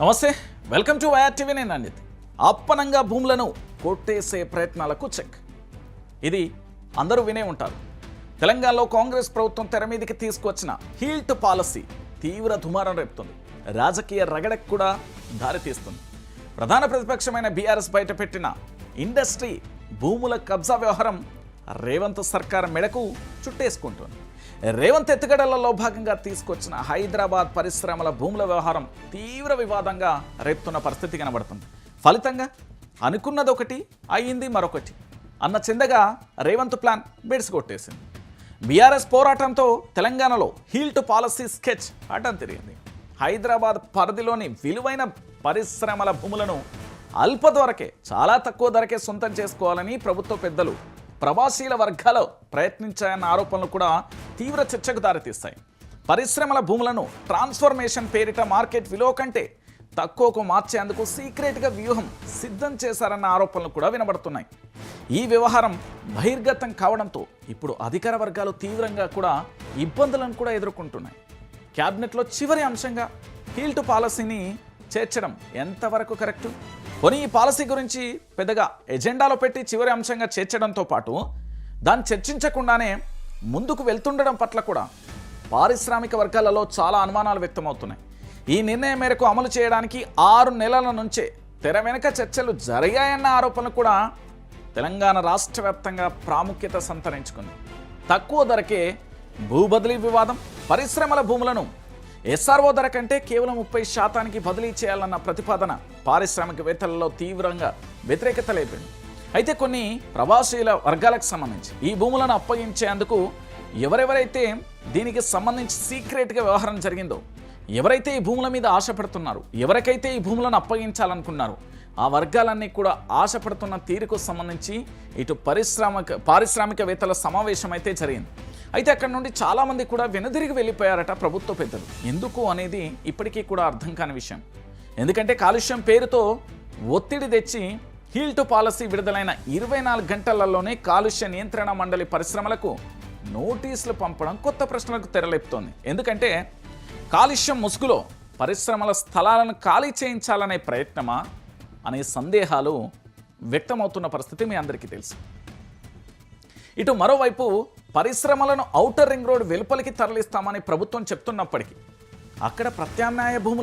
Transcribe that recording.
నమస్తే. Welcome to Y R TV. నేను అనిత్. అప్పనంగా భూములను కొట్టేసే ప్రయత్నాలకు చెక్. ఇది అందరూ వినే ఉంటారు. తెలంగాణలో కాంగ్రెస్ ప్రభుత్వం తెర మీదకి తీసుకువచ్చిన హీల్ట్ పాలసీ తీవ్ర దుమారం రేపుతుంది. రాజకీయ రగడకు కూడా దారితీస్తుంది ప్రధాన ప్రతిపక్షమైన బీఆర్ఎస్ బయటపెట్టిన ఇండస్ట్రీ భూముల కబ్జా వ్యవహారం రేవంత్ సర్కార్ మెడకు చుట్టేసుకుంటుంది. రేవంత్ ఎత్తుగడలలో భాగంగా తీసుకొచ్చిన హైదరాబాద్ పరిశ్రమల భూముల వ్యవహారం తీవ్ర వివాదంగా రేపుతున్న పరిస్థితి కనబడుతుంది. ఫలితంగా అనుకున్నది ఒకటి అయ్యింది మరొకటి అన్న చిందగా రేవంత్ ప్లాన్ బెడిసికొట్టేసింది బీఆర్ఎస్ పోరాటంతో తెలంగాణలో హీల్ట్ పాలసీ స్కెచ్ అడ్డం తిరిగింది. హైదరాబాద్ పరిధిలోని విలువైన పరిశ్రమల భూములను అల్ప ధరకే చాలా తక్కువ ధరకే సొంతం చేసుకోవాలని ప్రభుత్వ పెద్దలు ప్రవాసీల వర్గాలు ప్రయత్నించాయన్న ఆరోపణలు కూడా తీవ్ర చర్చకు దారితీస్తాయి. పరిశ్రమల భూములను ట్రాన్స్ఫర్మేషన్ పేరిట మార్కెట్ విలువ కంటే తక్కువకు మార్చేందుకు సీక్రెట్గా వ్యూహం సిద్ధం చేశారన్న ఆరోపణలు కూడా వినబడుతున్నాయి. ఈ వ్యవహారం బహిర్గతం కావడంతో ఇప్పుడు అధికార వర్గాలు తీవ్రంగా కూడా ఇబ్బందులను కూడా ఎదుర్కొంటున్నాయి. క్యాబినెట్లో చివరి అంశంగా హీల్ట్ పాలసీని చేర్చడం ఎంతవరకు కరెక్టు? కొని ఈ పాలసీ గురించి పెద్దగా ఎజెండాలో పెట్టి చివరి అంశంగా చేర్చడంతో పాటు దాన్ని చర్చించకుండానే ముందుకు వెళ్తుండడం పట్ల కూడా పారిశ్రామిక వర్గాలలో చాలా అనుమానాలు వ్యక్తమవుతున్నాయి. ఈ నిర్ణయం మేరకు అమలు చేయడానికి ఆరు నెలల నుంచే తెర వెనుక చర్చలు జరిగాయన్న ఆరోపణలు కూడా తెలంగాణ రాష్ట్ర వ్యాప్తంగా ప్రాముఖ్యత సంతరించుకుంది. తక్కువ ధరకే భూ బదిలీ వివాదం పరిశ్రమల భూములను ఎస్ఆర్ఓ ధర కంటే కేవలం ముప్పై శాతానికి బదిలీ చేయాలన్న ప్రతిపాదన పారిశ్రామికవేత్తలలో తీవ్రంగా వ్యతిరేకత లేపింది అయితే కొన్ని ప్రవాసీల వర్గాలకు సంబంధించి ఈ భూములను అప్పగించేందుకు ఎవరెవరైతే దీనికి సంబంధించి సీక్రెట్గా వ్యవహారం జరిగిందో ఎవరైతే ఈ భూముల మీద ఆశపడుతున్నారు ఎవరికైతే ఈ భూములను అప్పగించాలనుకున్నారు ఆ వర్గాలన్నీ కూడా ఆశపడుతున్న తీరుకు సంబంధించి ఇటు పరిశ్రామిక పారిశ్రామికవేత్తల సమావేశం అయితే జరిగింది. అయితే అక్కడ నుండి చాలామంది కూడా వెనుదిరిగి వెళ్ళిపోయారట ప్రభుత్వ పెద్దలు. ఎందుకు అనేది ఇప్పటికీ కూడా అర్థం కాని విషయం. ఎందుకంటే కాలుష్యం పేరుతో ఒత్తిడి తెచ్చి హీల్ట్ పాలసీ విడుదలైన ఇరవై నాలుగు గంటలలోనే కాలుష్య నియంత్రణ మండలి పరిశ్రమలకు నోటీసులు పంపడం కొత్త ప్రశ్నలకు తెరలేపుతోంది. ఎందుకంటే కాలుష్యం ముసుగులో పరిశ్రమల స్థలాలను ఖాళీ చేయించాలనే ప్రయత్నమా అనే సందేహాలు వ్యక్తమవుతున్న పరిస్థితి మీ అందరికీ తెలుసు. ఇటు మరోవైపు పరిశ్రమలను ఔటర్ రింగ్ రోడ్ వెలుపలికి తరలిస్తామని ప్రభుత్వం చెప్తున్నప్పటికీ అక్కడ ప్రత్యామ్నాయ భూములు